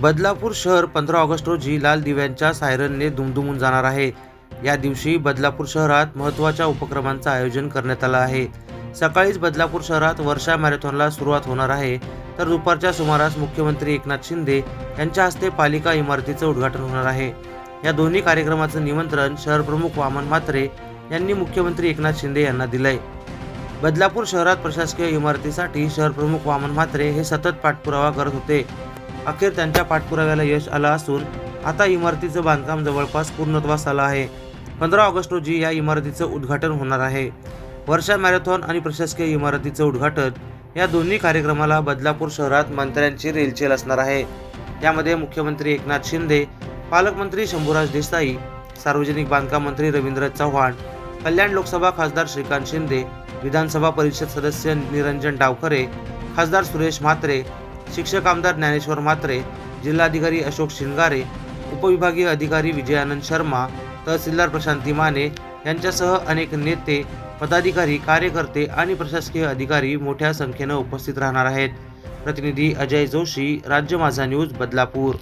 बदलापूर शहर पंधरा ऑगस्ट रोजी लाल दिव्यांच्या सायरनने दुमदुमून जाणार आहे. या दिवशी बदलापूर शहरात महत्त्वाच्या उपक्रमांचं आयोजन करण्यात आलं आहे. सकाळीच बदलापूर शहरात वर्षा मॅरेथॉनला सुरुवात होणार आहे. तर दुपारच्या सुमारास मुख्यमंत्री एकनाथ शिंदे यांच्या हस्ते पालिका इमारतीचं उद्घाटन होणार आहे. या दोन्ही कार्यक्रमाचं निमंत्रण शहर प्रमुख वामन म्हात्रे यांनी मुख्यमंत्री एकनाथ शिंदे यांना दिलंय. बदलापूर शहरात प्रशासकीय इमारतीसाठी शहर प्रमुख वामन म्हात्रे हे सतत पाठपुरावा करत होते. अखेर त्यांच्या पाठपुराव्याला यश आलं असून आता इमारतीचं बांधकाम जवळपास पूर्णत्वास आलं आहे. पंधरा ऑगस्ट रोजी या इमारतीचं उद्घाटन होणार आहे. वर्षा मॅरेथॉन आणि प्रशासकीय इमारतीचं उद्घाटन या दोन्ही कार्यक्रमाला बदलापूर शहरात मंत्र्यांची रेलचेल असणार आहे. यामध्ये मुख्यमंत्री एकनाथ शिंदे पालकमंत्री शंभूराज देसाई सार्वजनिक बांधकाम मंत्री रवींद्र चव्हाण कल्याण लोकसभा खासदार श्रीकांत शिंदे विधानसभा परिषद सदस्य निरंजन डावखरे खासदार सुरेश म्हात्रे शिक्षक आमदार ज्ञानेश्वर म्हात्रे जिल्हाधिकारी अशोक शिंगारे उपविभागीय अधिकारी विजयानंद शर्मा तहसीलदार प्रशांती माने यांच्यासह अनेक नेते पदाधिकारी कार्यकर्ते आणि प्रशासकीय अधिकारी मोठ्या संख्येनं उपस्थित राहणार आहेत. प्रतिनिधी अजय जोशी राज्य माझा न्यूज बदलापूर.